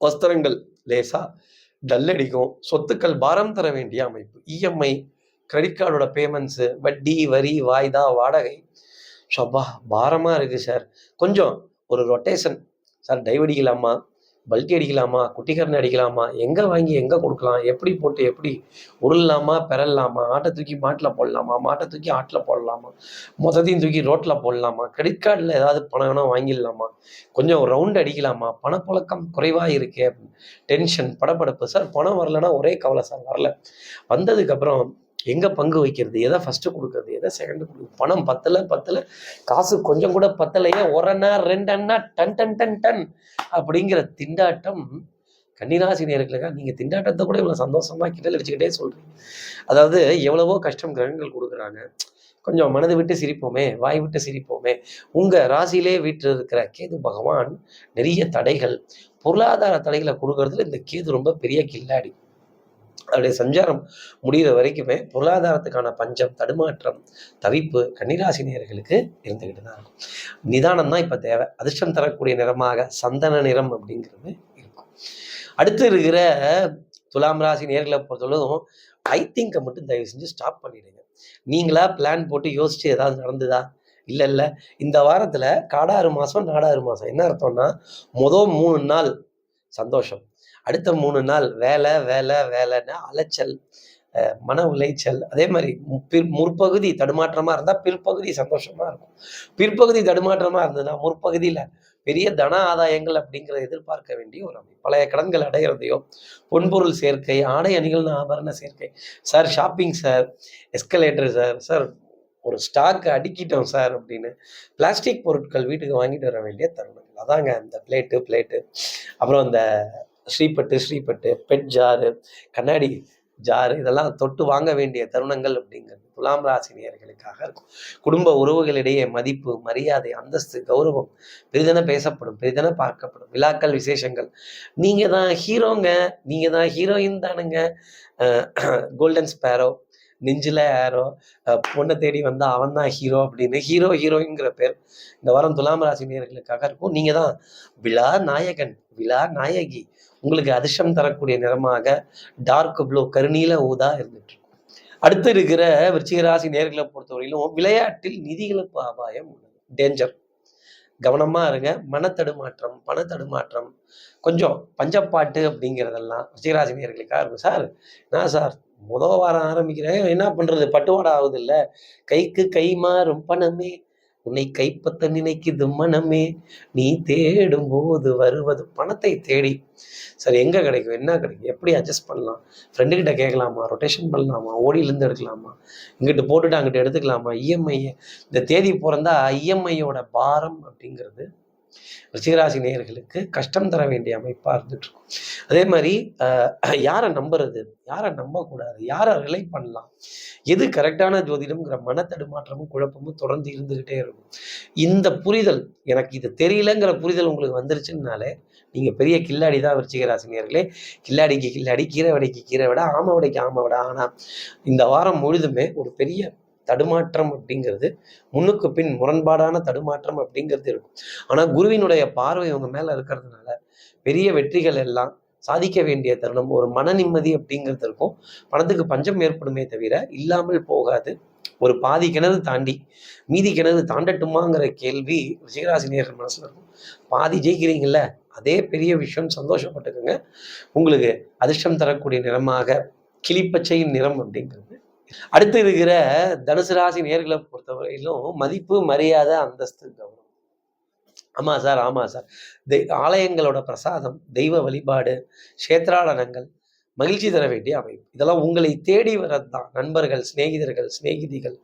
வஸ்திரங்கள் லேசா டல்லடிக்கும் சொத்துக்கள் பாரம் தர வேண்டிய அமைப்பு. இஎம்ஐ கிரெடிட் கார்டோட பேமெண்ட்ஸு வட்டி வரி வாய்தா வாடகை. ஷப்பா பாரமாக இருக்குது சார் கொஞ்சம் ஒரு ரொட்டேஷன் சார் டைவ் அடிக்கலாமா பல்ட்டி அடிக்கலாமா? குட்டிக்கரணை அடிக்கலாமா? எங்கே வாங்கி எங்கே கொடுக்கலாம்? எப்படி போட்டு எப்படி உருளலாமா பெறலாமா? ஆட்டை தூக்கி மாட்டில் போடலாமா? மாட்டை தூக்கி ஆட்டில் போடலாமா? மொத்தத்தையும் தூக்கி ரோட்டில் போடலாமா? கிரெடிட் கார்டில் ஏதாவது பணம் வேணால் வாங்கிடலாமா? கொஞ்சம் ரவுண்ட் அடிக்கலாமா? பணப்புழக்கம் குறைவாக இருக்கே டென்ஷன் படபடப்பு. சார் பணம் வரலன்னா ஒரே கவலை சார் வரல. வந்ததுக்கப்புறம் எங்கே பங்கு வைக்கிறது? எதை ஃபஸ்ட்டு கொடுக்கறது? எதை செகண்டு கொடுக்குறது? பணம் பத்தலை பத்தலை. காசு கொஞ்சம் கூட பத்தலையே. ஒரு அண்ணா ரெண்டு அண்ணா டன் டன் டன் டன் அப்படிங்கிற திண்டாட்டம் கன்னிராசி நேர்களுக்கா நீங்கள் திண்டாட்டத்தை கூட இவ்வளோ சந்தோஷமாக கிட்டல் அடிச்சுக்கிட்டே சொல்கிறீங்க அதாவது எவ்வளவோ கஷ்டம் கிரகங்கள் கொடுக்குறாங்க. கொஞ்சம் மனது விட்டு சிரிப்போமே வாய் விட்டு சிரிப்போமே. உங்கள் ராசியிலே வீட்டில் இருக்கிற கேது பகவான் நிறைய தடைகள். பொருளாதார தடைகளை கொடுக்கறதுல இந்த கேது ரொம்ப பெரிய கில்லாடி. அவருடைய சஞ்சாரம் முடிகிற வரைக்குமே பொருளாதாரத்துக்கான பஞ்சம் தடுமாற்றம் தவிப்பு கன்னிராசி நேயர்களுக்கு இருந்துக்கிட்டு தான் இருக்கும். நிதானம் தான் இப்போ தேவை. அதிர்ஷ்டம் தரக்கூடிய நிறமாக சந்தன நிறம் அப்படிங்கிறது இருக்கும். அடுத்து இருக்கிற துலாம் ராசி நேர்களை பொறுத்தளவும் ஐ திங்கை மட்டும் தயவு செஞ்சு ஸ்டாப் பண்ணிடுங்க. நீங்களா பிளான் போட்டு யோசிச்சு ஏதாவது நடந்துதா? இல்லை இல்லை. இந்த வாரத்தில் காடாறு மாதம் நாடாறு மாதம் என்ன அர்த்தம்னா மொதல் மூணு நாள் சந்தோஷம். அடுத்த மூணு நாள் வேலை வேலை வேலைன்னு அலைச்சல் மன உளைச்சல். அதே மாதிரி மு- பிற் முற்பகுதி தடுமாற்றமாக இருந்தால் பிற்பகுதி சந்தோஷமாக இருக்கும். பிற்பகுதி தடுமாற்றமாக இருந்ததுன்னா முற்பகுதியில் பெரிய தன ஆதாயங்கள் அப்படிங்கிறத எதிர்பார்க்க வேண்டிய ஒரு அமைப்பு. பழைய கடன்கள் அடையிறதையோ பொன்பொருள் சேர்க்கை ஆடை அணிகள் ஆபரண சேர்க்கை. Sir shopping sir escalator sir sir ஒரு ஸ்டாக் அடுக்கிட்டோம் சார் அப்படின்னு பிளாஸ்டிக் பொருட்கள் வீட்டுக்கு வாங்கிட்டு வர வேண்டிய தருணங்கள். அதாங்க இந்த பிளேட்டு பிளேட்டு அப்புறம் இந்த ஸ்ரீபட்டு ஸ்ரீபட்டு பெட் ஜாரு கண்ணாடி ஜாரு இதெல்லாம் தொட்டு வாங்க வேண்டிய தருணங்கள் அப்படிங்கிறது துலாம் ராசினியர்களுக்காக இருக்கும். குடும்ப உறவுகளிடையே மதிப்பு மரியாதை அந்தஸ்து கௌரவம் பெரிதென பேசப்படும் பெரிதென பார்க்கப்படும். விழாக்கள் விசேஷங்கள். நீங்கள் தான் ஹீரோங்க நீங்கள் தான் ஹீரோயின் தானுங்க கோல்டன் ஸ்பேரோ நெஞ்சில் யாரோ பொண்ணை தேடி வந்தால் அவன் தான் ஹீரோ அப்படின்னு ஹீரோ ஹீரோயிங்கிற பேர் இந்த வாரம் துலாம் ராசி நேர்களுக்காக இருக்கும். நீங்கள் தான் விழா நாயகன் விழா நாயகி. உங்களுக்கு அதிர்ஷ்டம் தரக்கூடிய நிறமாக டார்க் ப்ளூ கருநீல ஊதா இருந்துட்டு அடுத்து இருக்கிற விருச்சிக ராசி நேர்களை பொறுத்தவரையிலும் விளையாட்டில் நிதி இழப்பு அபாயம் உள்ளது. டேஞ்சர் கவனமாக இருங்க. மனத்தடுமாற்றம் பணத்தடுமாற்றம். கொஞ்சம் பஞ்சப்பாட்டு அப்படிங்கிறதெல்லாம் விருச்சிகராசி நேர்களுக்காக இருக்கும். சார் நான் சார்? முதல் வாரம் ஆரம்பிக்கிறேன். என்ன பண்றது? பட்டுவாடா ஆகுது இல்ல கைக்கு கை மாறும் பணமே. உன்னை கைப்பத்த நினைக்குது மனமே. நீ தேடும் போது வருவது பணத்தை தேடி. சார் எங்க கிடைக்கும்? என்ன கிடைக்கும்? எப்படி அட்ஜஸ்ட் பண்ணலாம்? ஃப்ரெண்டு கிட்ட கேட்கலாமா? ரொட்டேஷன் பண்ணலாமா? ஓடியிலேருந்து எடுக்கலாமா? இங்கிட்டு போட்டுட்டு அங்கிட்டு எடுத்துக்கலாமா? இஎம்ஐ இந்த தேதி பிறந்தா இஎம்ஐயோட பாரம் அப்படிங்கிறது ரிஷிகராசி நேயர்களுக்கு கஷ்டம் தர வேண்டிய அமைப்பாக இருந்துட்டு இருக்கும் அதே மாதிரி யாரை நம்புறது? யாரை நம்பக்கூடாது? யாரை ரிலை பண்ணலாம்? எது கரெக்டான ஜோதிடம்ங்கிற மனத்தடுமாற்றமும் குழப்பமும் தொடர்ந்து இருந்துகிட்டே இருக்கும். இந்த புரிதல் எனக்கு இது தெரியலங்கிற புரிதல் உங்களுக்கு வந்துருச்சுன்னாலே நீங்க பெரிய கில்லாடி தான் விருச்சிக ராசி கில்லாடிக்கு கில்லாடி கீரை வடைக்கு கீரை விட ஆமை வடைக்கு ஆமை விட. ஆனா இந்த வாரம் முழுதுமே ஒரு பெரிய தடுமாற்றம் அப்படிங்கிறது முன்னுக்கு பின் முரண்பாடான தடுமாற்றம் அப்படிங்கிறது இருக்கும். ஆனால் குருவினுடைய பார்வை உங்க மேலே இருக்கிறதுனால பெரிய வெற்றிகள் எல்லாம் சாதிக்க வேண்டிய தருணம் ஒரு மன நிம்மதி அப்படிங்கிறது இருக்கும். பணத்துக்கு பஞ்சம் ஏற்படுமே தவிர இல்லாமல் போகாது. ஒரு பாதி கிணறு தாண்டி மீதி கிணறு தாண்டட்டுமாங்கிற கேள்வி ரிஷிகராசி நேர்கள் இருக்கும். பாதி ஜெயிக்கிறீங்கல்ல அதே பெரிய விஷயம் சந்தோஷப்பட்டுக்கோங்க. உங்களுக்கு அதிர்ஷ்டம் தரக்கூடிய நிறமாக கிளிப்பச்சையின் நிறம் அப்படிங்கிறது அடுத்து இருக்கிற தனுசு ராசி நேர்களை பொறுத்தவரையிலும் மதிப்பு மரியாதை அந்தஸ்து கௌரவம். ஆமா சார் ஆமா சார். தெய் ஆலயங்களோட பிரசாதம் தெய்வ வழிபாடு கஷேத்ராடனங்கள் மகிழ்ச்சி தர வேண்டிய அமைப்பு. இதெல்லாம் உங்களை தேடி வர்றது தான் நண்பர்கள் சிநேகிதர்கள் சிநேகிதிகள்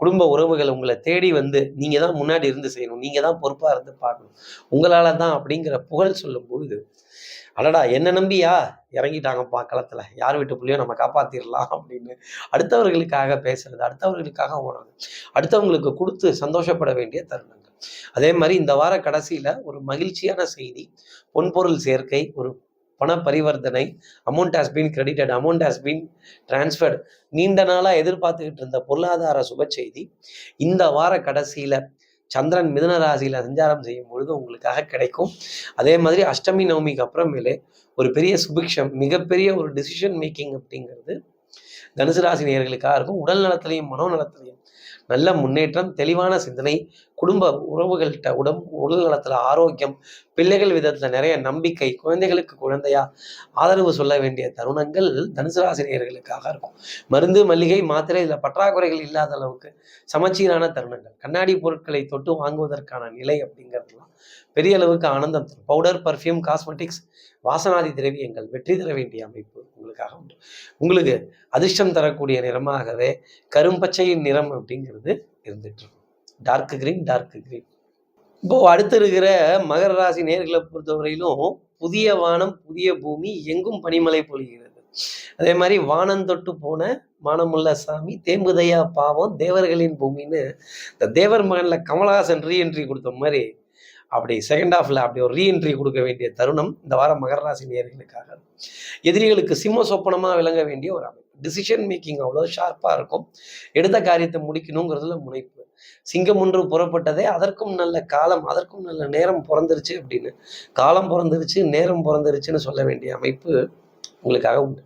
குடும்ப உறவுகள் உங்களை தேடி வந்து நீங்க தான் முன்னாடி இருந்து செய்யணும். நீங்க தான் பொறுப்பா இருந்து பார்க்கணும். உங்களால தான் அப்படிங்கிற புகழ் சொல்லும் பொழுது அடடா என்ன நம்பியா? இறங்கிட்டாங்கப்பா களத்தில். யார் வீட்டு பிள்ளையோ நம்ம காப்பாற்றிடலாம் அப்படின்னு அடுத்தவர்களுக்காக பேசுறது அடுத்தவர்களுக்காக ஓடுறது அடுத்தவங்களுக்கு கொடுத்து சந்தோஷப்பட வேண்டிய தருணங்கள். அதே மாதிரி இந்த வார கடைசியில் ஒரு மகிழ்ச்சியான செய்தி பொன்பொருள் சேர்க்கை ஒரு பண பரிவர்த்தனை amount has been credited amount has been transferred நீண்ட நாளாக எதிர்பார்த்துக்கிட்டு இருந்த பொருளாதார சுப செய்தி இந்த வார கடைசியில் சந்திரன் மிதன ராசியில் சஞ்சாரம் செய்யும் பொழுது உங்களுக்காக கிடைக்கும். அதே மாதிரி அஷ்டமி நவமிக்கு அப்புறமேலே ஒரு பெரிய சுபிக்ஷம் மிகப்பெரிய ஒரு டிசிஷன் மேக்கிங் அப்படிங்கிறது தனுசு ராசி நேர்களுக்காக இருக்கும். உடல் நலத்திலையும் மனோ நலத்திலையும் நல்ல முன்னேற்றம் தெளிவான சிந்தனை குடும்ப உறவுகள்கிட்ட உடம்பு உடல் நலத்துல ஆரோக்கியம் பிள்ளைகள் விதத்துல நிறைய நம்பிக்கை குழந்தைகளுக்கு குழந்தையா ஆதரவு சொல்ல வேண்டிய தருணங்கள் தனுசு இருக்கும். மருந்து மல்லிகை மாத்திரை இதுல பற்றாக்குறைகள் இல்லாத அளவுக்கு சமச்சீரான தருணங்கள். கண்ணாடி பொருட்களை தொட்டு வாங்குவதற்கான நிலை அப்படிங்கிறதுலாம் பெரிய அளவுக்கு ஆனந்தம் தரும். பவுடர் பர்ஃப்யூம் காஸ்மெட்டிக்ஸ் வாசனாதி திரவியங்கள் வெற்றி தர வேண்டிய அமைப்பு உங்களுக்காக உண்டு. உங்களுக்கு அதிர்ஷ்டம் தரக்கூடிய நிறமாகவே கரும்பச்சையின் நிறம் அப்படிங்கிறது இருந்துட்டு இருக்கும். டார்க் கிரீன் டார்க் கிரீன் இப்போ அடுத்து இருக்கிற மகர ராசி நேர்களை பொறுத்தவரையிலும் புதிய வானம் புதிய பூமி எங்கும் பனிமலை பொழிகிறது. அதே மாதிரி வானம் தொட்டு போன மானமுள்ள சாமி தேம்புதையா பாவம் தேவர்களின் பூமின்னு இந்த தேவர் மகன்ல கமலஹாசன் ரீஎன்ட்ரி கொடுத்த மாதிரி அப்படி செகண்ட் ஹாஃப்ல அப்படி ஒரு ரீஎன்ட்ரி கொடுக்க வேண்டிய தருணம் இந்த வாரம் மகர ராசி எதிரிகளுக்கு சிம்ம சொப்பனமாக விளங்க வேண்டிய ஒரு அமைப்பு. டிசிஷன் மேக்கிங் அவ்வளோ ஷார்ப்பாக இருக்கும். எடுத்த காரியத்தை முடிக்கணுங்கிறதுல முனைப்பு. சிங்கம் ஒன்று புறப்பட்டதே அதற்கும் நல்ல காலம் அதற்கும் நல்ல நேரம் பிறந்துருச்சு அப்படின்னு. காலம் பிறந்துருச்சு நேரம் பிறந்துருச்சுன்னு சொல்ல வேண்டிய அமைப்பு உங்களுக்காக உண்டு.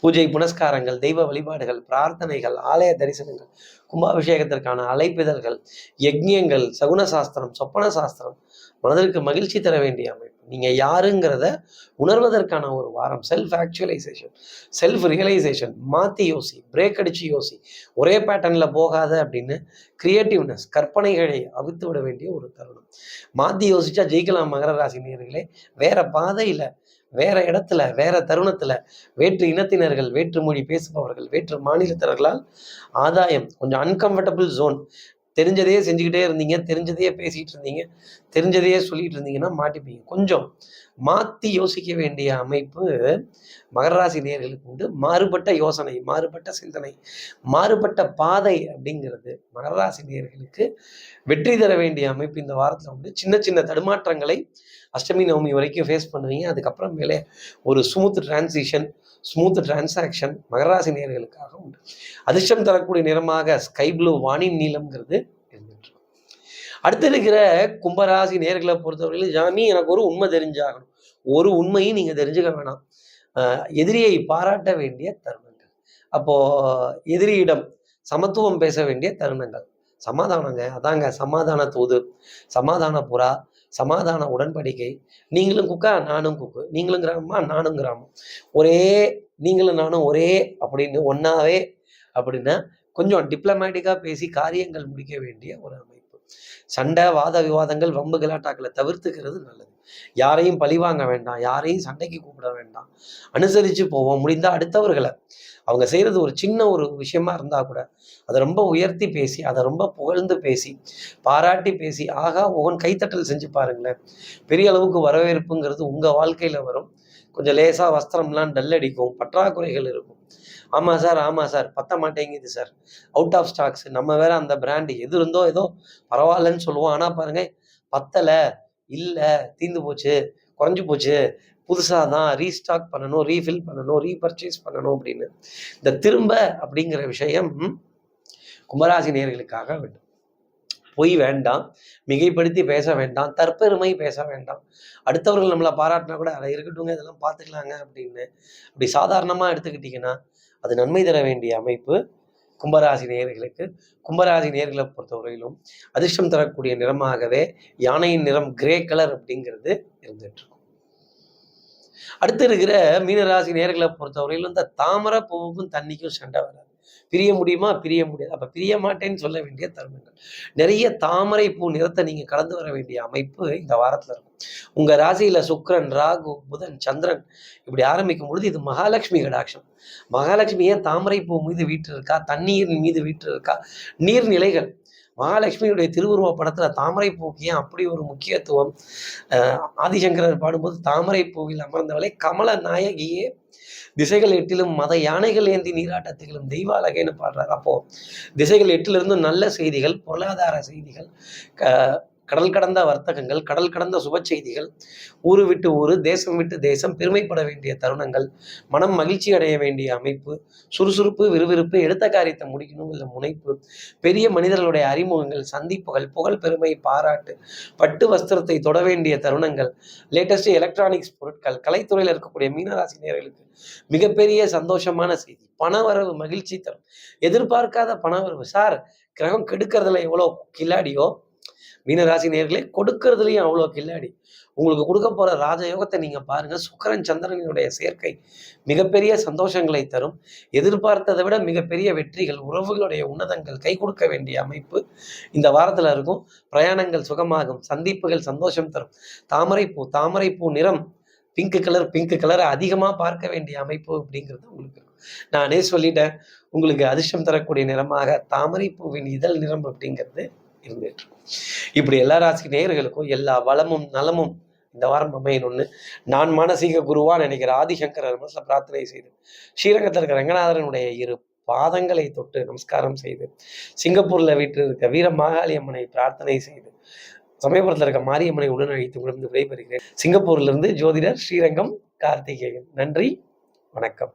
பூஜை புனஸ்காரங்கள் தெய்வ வழிபாடுகள் பிரார்த்தனைகள் ஆலய தரிசனங்கள் கும்பாபிஷேகத்திற்கான அழைப்பிதழ்கள் யஜ்யங்கள் சகுன சாஸ்திரம் சொப்பன சாஸ்திரம் மனதிற்கு மகிழ்ச்சி தர வேண்டிய அமைப்பு. நீங்க யாருங்கிறத உணர்வதற்கான ஒரு வாரம். செல்ஃப் ஆக்சுவலைசேஷன் செல்ஃப் ரியலைசேஷன் மாத்தி யோசி பிரேக் அடிச்சு யோசி. ஒரே பேட்டர்ன்ல போகாத அப்படின்னு கிரியேட்டிவ்னஸ் கற்பனைகளை அவித்து விட வேண்டிய ஒரு தருணம். மாத்தி யோசிச்சா ஜெயிக்கலாம் மகர ராசி நேர்களே வேற பாதையில் வேற இடத்துல வேற தருணத்துல வேற்று இனத்தினர்கள் வேற்று மொழி பேசுபவர்கள் வேற்று மாநிலத்தினர்களால் ஆதாயம் கொஞ்சம் அன்கம்ஃபர்டபுள் ஜோன் தெரிஞ்சதையே செஞ்சுக்கிட்டே இருந்தீங்க தெரிஞ்சதையே பேசிட்டு இருந்தீங்க தெரிஞ்சதையே சொல்லிட்டு இருந்தீங்கன்னா மாட்டிப்பீங்க. கொஞ்சம் மாற்றி யோசிக்க வேண்டிய அமைப்பு மகராசி நேர்களுக்கு உண்டு. மாறுபட்ட யோசனை மாறுபட்ட சிந்தனை மாறுபட்ட பாதை அப்படிங்கிறது மகராசி நேர்களுக்கு வெற்றி தர வேண்டிய அமைப்பு இந்த வாரத்தில் உண்டு. சின்ன சின்ன தடுமாற்றங்களை அஷ்டமி நவமி வரைக்கும் ஃபேஸ் பண்ணுவீங்க. அதுக்கப்புறம் மேலே ஒரு ஸ்மூத் டிரான்சிஷன் ஸ்மூத் டிரான்சாக்ஷன் மகராசி நேர்களுக்காக உண்டு. அதிர்ஷ்டம் தரக்கூடிய நிறமாக ஸ்கை ப்ளூ வானின் நீளம்ங்கிறது இருந்துட்டு அடுத்து இருக்கிற கும்பராசி நேர்களை பொறுத்தவரையிலும் ஜாமி எனக்கு ஒரு உண்மை தெரிஞ்சாகணும். ஒரு உண்மையும் நீங்க தெரிஞ்சுக்க வேணாம். எதிரியை பாராட்ட வேண்டிய தருணங்கள். அப்போ எதிரியிடம் சமத்துவம் பேச வேண்டிய தருணங்கள். சமாதானங்க அதாங்க சமாதான தூது சமாதான புறா சமாதான உடன்படிக்கை. நீங்களும் குக்கா நானும் குக்கு. நீங்களும் கிராமமா நானும் கிராமம் ஒரே நீங்களும் நானும் ஒரே அப்படின்னு ஒன்னாவே அப்படின்னா கொஞ்சம் டிப்ளமேட்டிக்காக பேசி காரியங்கள் முடிக்க வேண்டிய ஒரு அமைப்பு. சண்டை வாத விவாதங்கள் வம்பு கலாட்டாக்களை தவிர்த்துக்கிறது நல்லது. யாரையும் பழிவாங்க வேண்டாம் யாரையும் சண்டைக்கு கூப்பிட வேண்டாம். அனுசரித்து போவோம் முடிந்தா அடுத்தவர்களை. அவங்க செய்கிறது ஒரு சின்ன ஒரு விஷயமா இருந்தால் கூட அதை ரொம்ப உயர்த்தி பேசி அதை ரொம்ப புகழ்ந்து பேசி பாராட்டி பேசி ஆகா ஒவ்வொன் கைத்தட்டல் செஞ்சு பாருங்களேன். பெரிய அளவுக்கு வரவேற்புங்கிறது உங்கள் வாழ்க்கையில் வரும். கொஞ்சம் லேசாக வஸ்திரம்லாம் டல் அடிக்கும் பற்றாக்குறைகள் இருக்கும். ஆமாம் சார் ஆமாம் சார். பத்த மாட்டேங்குது சார். அவுட் ஆஃப் ஸ்டாக்ஸ் நம்ம வேற அந்த பிராண்டு எது இருந்தோ ஏதோ பரவாயில்லன்னு சொல்லுவோம். ஆனால் பாருங்க பத்தலை இல்லை தீந்து போச்சு குறைஞ்சி போச்சு. புதுசாக தான் ரீஸ்டாக் பண்ணணும் ரீஃபில் பண்ணணும் ரீபர்ச்சேஸ் பண்ணணும் அப்படின்னு. இந்த திரும்ப அப்படிங்கிற விஷயம் கும்பராசி நேர்களுக்காக வேண்டும். பொய் வேண்டாம் மிகைப்படுத்தி பேச வேண்டாம் தற்பெருமை பேச வேண்டாம். அடுத்தவர்கள் நம்மளை பாராட்டினா கூட அதை இருக்கட்டுங்க இதெல்லாம் பார்த்துக்கலாங்க அப்படின்னு. அப்படி சாதாரணமாக எடுத்துக்கிட்டிங்கன்னா அது நன்மை தர வேண்டிய அமைப்பு கும்பராசி நேயர்களுக்கு. கும்பராசி நேயர்களை பொறுத்தவரையிலும் அதிர்ஷ்டம் தரக்கூடிய நிறமாகவே யானையின் நிறம் கிரே கலர் அப்படிங்கிறது இருந்துட்டு இருக்கும் அடுத்து இருக்கிற மீனராசி நேர்களை பொறுத்தவரையிலும் இந்த தாமரை பூவுக்கும் தண்ணிக்கும் சண்டை வராது. பிரிய முடியுமா? பிரிய முடியாது. அப்போ பிரிய மாட்டேன்னு சொல்ல வேண்டிய தருணங்கள். நிறைய தாமரை பூ நிறத்தை நீங்கள் கலந்து வர வேண்டிய அமைப்பு இந்த வாரத்தில் இருக்கும். உங்கள் ராசியில் சுக்ரன் ராகு புதன் சந்திரன் இப்படி ஆரம்பிக்கும் பொழுது இது மகாலட்சுமி கடாட்சம். மகாலட்சுமி ஏன் தாமரை பூ மீது வீட்டு இருக்கா தண்ணீரின் மீது வீட்டு இருக்கா நீர்நிலைகள். மகாலட்சுமியுடைய திருவுருவ படத்துல தாமரை பூக்கு ஏன் அப்படி ஒரு முக்கியத்துவம்? ஆதிசங்கரர் பாடும்போது தாமரை பூவில் அமர்ந்தவளை கமல நாயகியே. திசைகள் எட்டிலும் மத யானைகள் ஏந்தி நீராட்டத்திலும் தெய்வ அழகைன்னு பாடுறாரு. அப்போ திசைகள் எட்டிலிருந்து நல்ல செய்திகள் பொருளாதார செய்திகள் க- கடல் கடந்த வர்த்தகங்கள் கடல் கடந்த சுப செய்திகள் ஊரு விட்டு ஊரு தேசம் விட்டு தேசம் பெருமைப்பட வேண்டிய தருணங்கள் மனம் மகிழ்ச்சி அடைய வேண்டிய அமைப்பு சுறுசுறுப்பு விறுவிறுப்பு எடுத்த காரியத்தை முடிக்கணும் இல்லை முனைப்பு பெரிய மனிதர்களுடைய அறிமுகங்கள் சந்திப்புகள் புகழ் பெருமை பாராட்டு பட்டு வஸ்திரத்தை தொட வேண்டிய தருணங்கள் லேட்டஸ்ட் எலக்ட்ரானிக்ஸ் பொருட்கள் கலைத்துறையில் இருக்கக்கூடிய மீனராசி நேர்களுக்கு மிகப்பெரிய சந்தோஷமான செய்தி. பணவரவு மகிழ்ச்சி தரும். எதிர்பார்க்காத பணவரவு. சார் கிரகம் கெடுக்கிறதுல எவ்வளோ? கில்லாடியோ? மீனராசி நேர்களே கொடுக்கறதுலையும் அவ்வளோ கில்லாடி உங்களுக்கு கொடுக்க போற ராஜயோகத்தை நீங்க பாருங்க. சுக்கரன் சந்திரனினுடைய சேர்க்கை மிகப்பெரிய சந்தோஷங்களை தரும். எதிர்பார்த்ததை விட மிகப்பெரிய வெற்றிகள் உறவுகளுடைய உன்னதங்கள் கை கொடுக்க வேண்டிய அமைப்பு இந்த வாரத்துல இருக்கும். பிரயாணங்கள் சுகமாகும். சந்திப்புகள் சந்தோஷம் தரும். தாமரைப்பூ தாமரைப்பூ நிறம் பிங்க் கலர் பிங்க் கலரை அதிகமாக பார்க்க வேண்டிய அமைப்பு அப்படிங்கிறது உங்களுக்கு நானே சொல்லிட்டேன். உங்களுக்கு அதிர்ஷ்டம் தரக்கூடிய நிறமாக தாமரைப்பூவின் இதழ் நிறம் அப்படிங்கிறது இருந்துட்டு இப்படி எல்லா ராசி நேயர்களுக்கும் எல்லா வளமும் நலமும் இந்த வாரம் அமையணும்னு நான் மானசீக குருவா நினைக்கிற ஆதிசங்கரர் மனசுல பிரார்த்தனை செய்து ஸ்ரீரங்கத்தில் இருக்கிற ரங்கநாதரனுடைய இரு பாதங்களை தொட்டு நமஸ்காரம் செய்து சிங்கப்பூர்ல வீட்டில் இருக்க வீர மாகாளி அம்மனை பிரார்த்தனை செய்து சமயபுரத்தில் இருக்க மாரியம்மனை உடன் அழைத்து விடைபெறுகிறேன். சிங்கப்பூர்ல இருந்து ஜோதிடர் ஸ்ரீரங்கம் கார்த்திகேயன். நன்றி வணக்கம்.